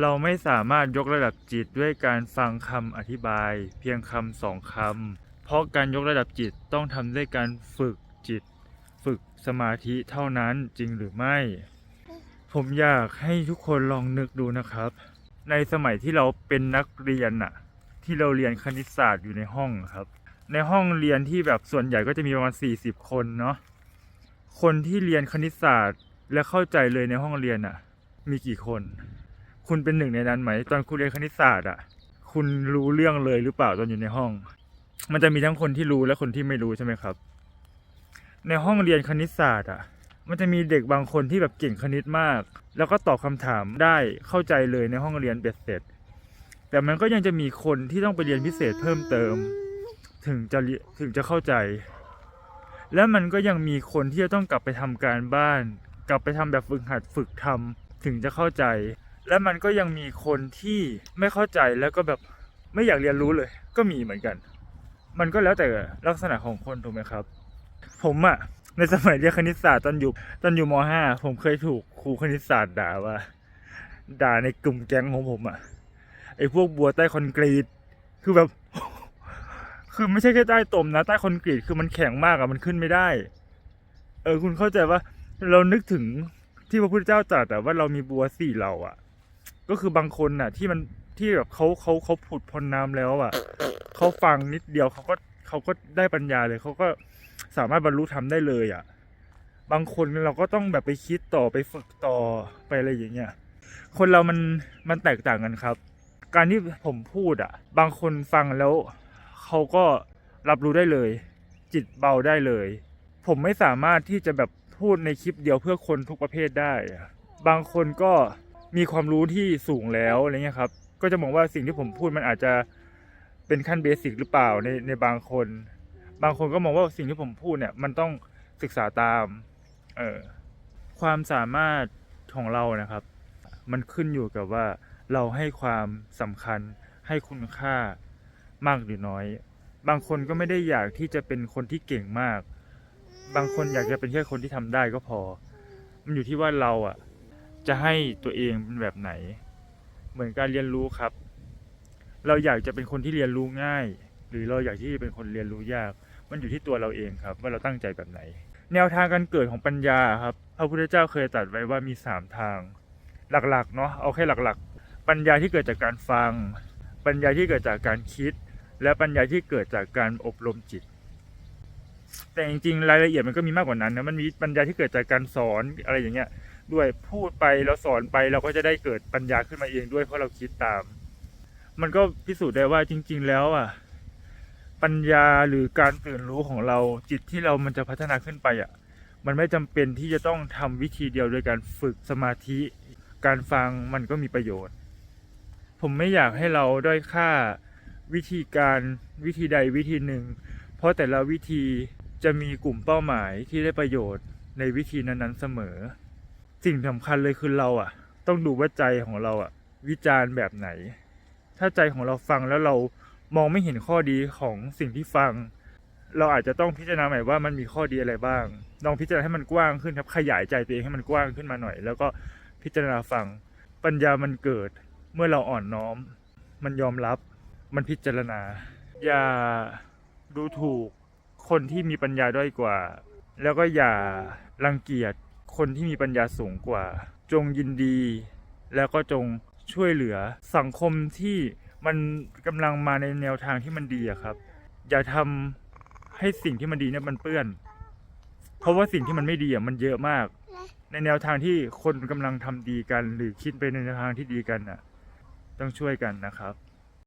เราไม่สามารถยกระดับจิตด้วยการฟังคำอธิบาย เพียงคำสองคำ เพราะการยกระดับจิตต้องทำด้วยการฝึกจิต ฝึกสมาธิเท่านั้นจริงหรือไม่ ผมอยากให้ทุกคนลองนึกดูนะครับ ในสมัยที่เราเป็นนักเรียนน่ะ ที่เราเรียนคณิตศาสตร์อยู่ในห้องครับ ในห้องเรียนที่แบบส่วนใหญ่ก็จะมีประมาณ 40 คนเนาะ คนที่เรียนคณิตศาสตร์และเข้าใจเลยในห้องเรียนอะ มีกี่คน คุณเป็นหนึ่งในนั้นไหม ตอนคุณเรียนคณิตศาสตร์อะ คุณรู้เรื่องเลยหรือเปล่าตอนอยู่ในห้อง มันจะมีทั้งคนที่รู้และคนที่ไม่รู้ใช่ไหมครับ ในห้องเรียนคณิตศาสตร์อะ มันจะมีเด็กบางคนที่แบบเก่งคณิตมาก แล้วก็ตอบคำถามได้เข้าใจเลยในห้องเรียนเบ็ดเสร็จ แต่มันก็ยังจะมีคนที่ต้องไปเรียนพิเศษเพิ่มเติม ถึงจะถึงจะเข้าใจ และมันก็ยังมีคนที่จะต้องกลับไปทำการบ้าน กลับไปทำแบบฝึกหัดฝึกทำถึงจะเข้าใจ และมันก็ยังมีคนที่ไม่เข้าใจแล้วก็แบบไม่อยากเรียนรู้เลย ก็มีเหมือนกัน มันก็แล้วแต่ลักษณะของคนถูกไหมครับ ผมอะในสมัยเรียนคณิตศาสตร์ตอนอยู่ตอนอยู่ม .5 ผมเคยถูกครูคณิตศาสตร์ด่าว่า ด่าในกลุ่มแก๊งของผมอะไอ้พวกบัวใต้คอนกรีต คือแบบ คือไม่ใช่แค่ใต้ตมนะ ใต้คอนกรีตคือมันแข็งมากอะมันขึ้นไม่ได้ เออคุณเข้าใจว่าเรานึกถึงที่พระพุทธเจ้าตรัสอะว่าเรามีบัวสี่เหล่าอะ ก็คือบางคนอะที่มันที่แบบเขาเขาเขาผุดพ้นน้ำแล้วอะเขาฟังนิดเดียวเขาก็เขาก็ได้ปัญญาเลยเขาก็สามารถบรรลุธรรมได้เลยอะ บางคนเราก็ต้องแบบไปคิดต่อไปฝึกต่อไปอะไรอย่างเงี้ยคนเรามันมันแตกต่างกันครับ การที่ผมพูดอะ บางคนฟังแล้วเขาก็รับรู้ได้เลย จิตเบาได้เลย ผมไม่สามารถที่จะแบบพูดในคลิปเดียวเพื่อคนทุกประเภทได้ บางคนก็ มีความรู้ที่สูงแล้วอะไรเงี้ยครับ ก็จะมองว่าสิ่งที่ผมพูดมันอาจจะเป็นขั้นเบสิกหรือเปล่าในในบางคน บางคนก็มองว่าสิ่งที่ผมพูดเนี่ยมันต้องศึกษาตาม เออความสามารถของเรานะครับ มันขึ้นอยู่กับว่าเราให้ความสำคัญให้คุณค่ามากหรือน้อย บางคนก็ไม่ได้อยากที่จะเป็นคนที่เก่งมาก บางคนอยากจะเป็นแค่คนที่ทำได้ก็พอ มันอยู่ที่ว่าเราอะ จะให้ตัวเองเป็นแบบไหน เหมือนการเรียนรู้ครับ เราอยากจะเป็นคนที่เรียนรู้ง่าย หรือเราอยากที่จะเป็นคนเรียนรู้ยาก มันอยู่ที่ตัวเราเองครับ ว่าเราตั้งใจแบบไหน แนวทางการเกิดของปัญญาครับพระพุทธเจ้าเคยตรัสไว้ว่ามีสามทาง หลักๆเนาะเอาแค่หลักๆ ปัญญาที่เกิดจากการฟัง ปัญญาที่เกิดจากการคิด และปัญญาที่เกิดจากการอบรมจิตแต่จริงๆรายละเอียดมันก็มีมากกว่านั้นนะมันมีปัญญาที่เกิดจากการสอนอะไรอย่างเงี้ย ด้วยพูดไปแล้วสอนไปเราก็จะได้เกิดปัญญาขึ้นมาเองด้วยเพราะเราคิดตาม มันก็พิสูจน์ได้ว่าจริง ๆ แล้วอะ ปัญญาหรือการตื่นรู้ของเราจิตที่เรามันจะพัฒนาขึ้นไปอะ มันไม่จำเป็นที่จะต้องทำวิธีเดียวโดยการฝึกสมาธิ การฟังมันก็มีประโยชน์ ผมไม่อยากให้เราด้อยค่าวิธีการวิธีใดวิธีหนึ่ง เพราะแต่ละวิธีจะมีกลุ่มเป้าหมายที่ได้ประโยชน์ในวิธีนั้นๆเสมอ สิ่งสำคัญเลยคือเราอะ ต้องดูว่าใจของเราอะ วิจารณ์แบบไหน ถ้าใจของเราฟังแล้วเรามองไม่เห็นข้อดีของสิ่งที่ฟัง เราอาจจะต้องพิจารณาใหม่ว่ามันมีข้อดีอะไรบ้างลองพิจารณาให้มันกว้างขึ้นครับขยายใจตัวเองให้มันกว้างขึ้นมาหน่อย แล้วก็พิจารณาฟังปัญญามันเกิด เมื่อเราอ่อนน้อม มันยอมรับ มันพิจารณา อย่าดูถูกคนที่มีปัญญาด้อยกว่า แล้วก็อย่ารังเกียจ คนที่มีปัญญาสูงกว่า จงยินดี แล้วก็จงช่วยเหลือสังคมที่มันกำลังมาในแนวทางที่มันดีอะครับ อย่าทำให้สิ่งที่มันดีเนี่ยมันเปื้อน เพราะว่าสิ่งที่มันไม่ดีอะมันเยอะมาก ในแนวทางที่คนกำลังทำดีกัน หรือคิดไปในแนวทางที่ดีกันน่ะต้องช่วยกันนะครับ